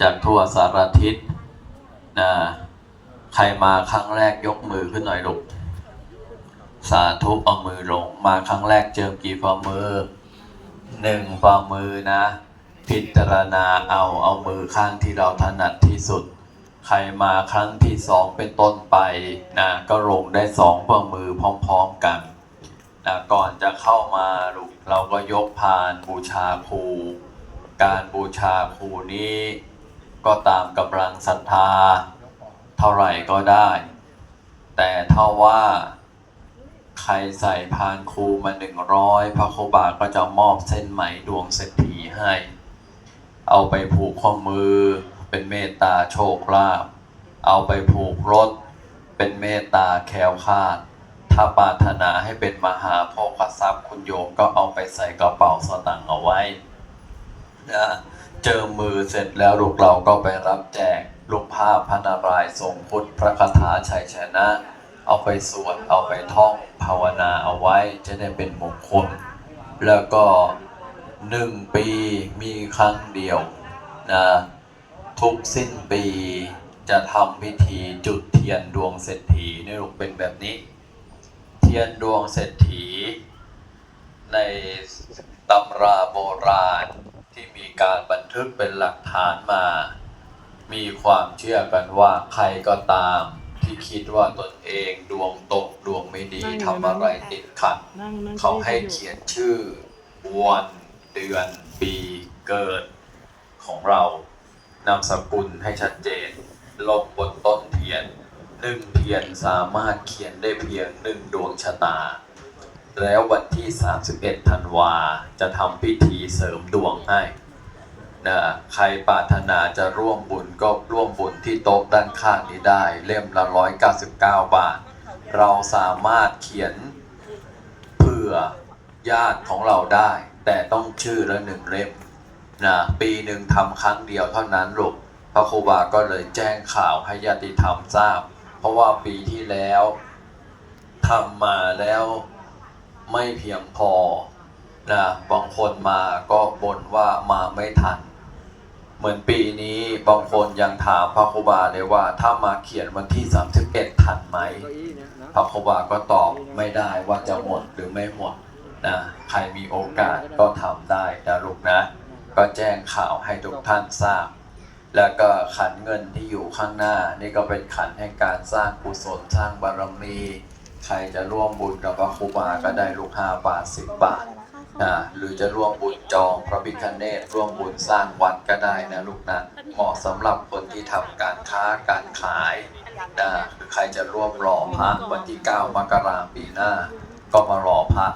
จากทั่วสารทิศนะใครมาครั้งแรกยกมือขึ้นหน่อยลูกสาธุเอามือลง มาครั้งแรกเจิมกี่ฝ่ามือหนึ่งฝ่ามือนะ พิจารณาเอาเอามือข้างที่เราถนัดที่สุด ใครมาครั้งที่สองเป็นต้นไปนะก็ลงได้สองฝ่ามือพร้อมๆกันนะก่อนจะเข้ามาลูกเราก็ยกพานบูชาครู การบูชาครูนี้ ก็ตามกำลังศรัทธา เท่าไหร่ก็ได้ แต่เท่าว่า ใครใส่พานครูมาหนึ่งร้อยพระครูบาก็จะมอบเส้นไหมดวงเศรษฐีให้ เอาไปผูกข้อมือ เป็นเมตตาโชคลาภเอาไปผูกรถ เป็นเมตตาแคล้วคลาดถ้าปรารถนาให้เป็นมหาโภคทรัพย์คุณโยมก็เอาไปใส่กระเป๋าสตางค์เอาไว้นะ เจอมือเสร็จแล้วลูกเราก็ไปรับแจกลูกภาพพระนารายณ์ทรงพุทธพระคาถาชัยชนะ เอาไปสวดเอาไปท่องภาวนาเอาไว้จะได้เป็นมงคล แล้วก็หนึ่งปีมีครั้งเดียวนะทุกสิ้นปีจะทำพิธีจุดเทียนดวงเศรษฐีนี่ลูกเป็นแบบนี้ เทียนดวงเศรษฐี ในตำราโบราณ การบันทึกเป็นหลักฐานมา มีความเชื่อกันว่าใครก็ตามที่คิดว่าตนเองดวงตกดวงไม่ดีทำอะไรติดขัดนั่งนั่งเขาให้เขียนชื่อวันเดือนปีเกิดของเรานามสกุลให้ชัดเจน ลงบนต้นเทียนหนึ่งเทียนสามารถเขียนได้เพียงหนึ่งดวงชะตา แล้ววันที่ 31 ธันวาจะทำพิธีเสริมดวงให้ นะใครปรารถนาจะร่วมบุญก็ร่วมบุญที่โต๊ะด้านข้างนี้ได้ เล่มละ 199 บาท เราสามารถเขียนเผื่อญาติของเราได้ แต่ต้องชื่อละหนึ่งเล่มนะปีหนึ่งทำครั้งเดียวเท่านั้นลูกพระครูบาก็เลยแจ้งข่าวให้ญาติธรรมทราบ เพราะว่าปีที่แล้วทำมาแล้วไม่เพียงพอ นะบางคนมาก็บ่นว่ามาไม่ทัน เหมือนปีนี้บางคนยังถามพระครูบาเลยว่า ถ้ามาเขียนวันที่ 31 ทันไหมเก้าอี้เนี่ยนะพระครูบาก็ตอบไม่ได้ว่าจะหมดหรือไม่หมดนะใครมีโอกาสก็ทำได้นะลูกนะ ก็แจ้งข่าวให้ทุกท่านทราบ แล้วก็ขันเงินที่อยู่ข้างหน้า นี่ก็เป็นขันแห่งการสร้างกุศลสร้างบารมี ใครจะร่วมบุญกับพระครูบาก็ได้ลูกห้าบาทสิบบาท นะหรือจะร่วมบุญจองพระพิฆเนศร่วมบุญสร้างวัดก็ได้นะลูกนะเหมาะสำหรับคนที่ทำการค้าการขายนะหรือใครจะร่วมหล่อพระวันที่ 9 มกราปีหน้า ก็มาหล่อพระ